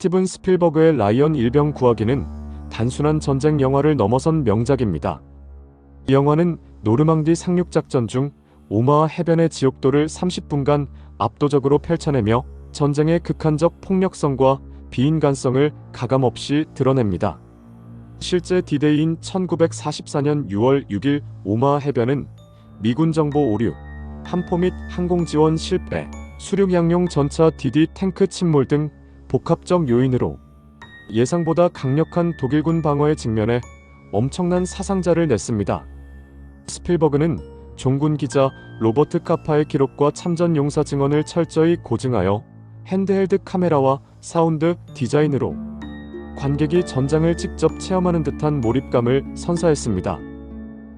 스티븐 스필버그의 라이언 일병 구하기는 단순한 전쟁 영화를 넘어선 명작입니다. 이 영화는 노르망디 상륙작전 중 오마와 해변의 지옥도를 30분간 압도적으로 펼쳐내며 전쟁의 극한적 폭력성과 비인간성을 가감없이 드러냅니다. 실제 디데이인 1944년 6월 6일 오마하 해변은 미군 정보 오류, 함포 및 항공 지원 실패, 수륙 양용 전차 DD 탱크 침몰 등 복합적 요인으로 예상보다 강력한 독일군 방어에 직면해 엄청난 사상자를 냈습니다. 스필버그는 종군 기자 로버트 카파의 기록과 참전 용사 증언을 철저히 고증하여 핸드헬드 카메라와 사운드 디자인으로 관객이 전장을 직접 체험하는 듯한 몰입감을 선사했습니다.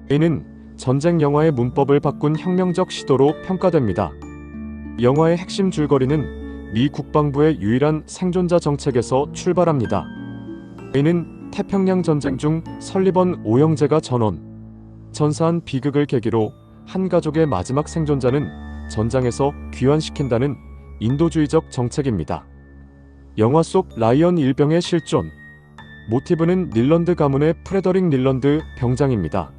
이는 전쟁 영화의 문법을 바꾼 혁명적 시도로 평가됩니다. 영화의 핵심 줄거리는 미 국방부의 유일한 생존자 정책에서 출발합니다. 이는 태평양 전쟁 중 설리번 오영재가 전원, 전사한 비극을 계기로 한 가족의 마지막 생존자는 전장에서 귀환시킨다는 인도주의적 정책입니다. 영화 속 라이언 일병의 실존 모티브는 닐런드 가문의 프레더릭 닐런드 병장입니다.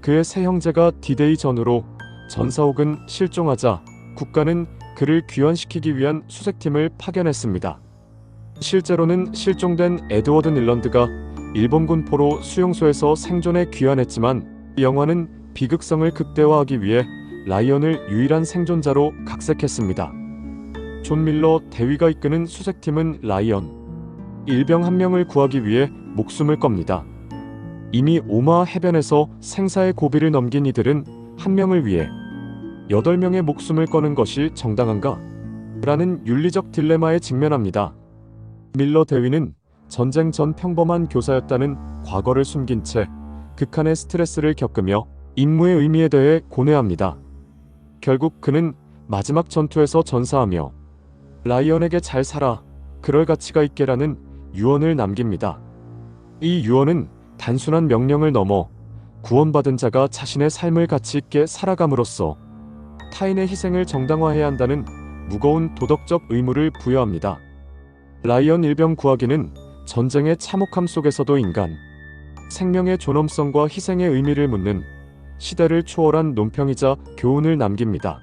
그의 세 형제가 디데이 전후로 전사 혹은 실종하자 국가는 그를 귀환시키기 위한 수색팀을 파견했습니다. 실제로는 실종된 에드워드 닐런드가 일본군 포로 수용소에서 생존해 귀환했지만 이 영화는 비극성을 극대화하기 위해 라이언을 유일한 생존자로 각색했습니다. 존 밀러 대위가 이끄는 수색팀은 라이언 일병 한 명을 구하기 위해 목숨을 겁니다. 이미 오마 해변에서 생사의 고비를 넘긴 이들은 한 명을 위해 여덟 명의 목숨을 거는 것이 정당한가? 라는 윤리적 딜레마에 직면합니다. 밀러 대위는 전쟁 전 평범한 교사였다는 과거를 숨긴 채 극한의 스트레스를 겪으며 임무의 의미에 대해 고뇌합니다. 결국 그는 마지막 전투에서 전사하며 라이언에게 잘 살아, 그럴 가치가 있게라는 유언을 남깁니다. 이 유언은 단순한 명령을 넘어 구원받은 자가 자신의 삶을 가치 있게 살아감으로써 타인의 희생을 정당화해야 한다는 무거운 도덕적 의무를 부여합니다. 라이언 일병 구하기는 전쟁의 참혹함 속에서도 인간, 생명의 존엄성과 희생의 의미를 묻는 시대를 초월한 논평이자 교훈을 남깁니다.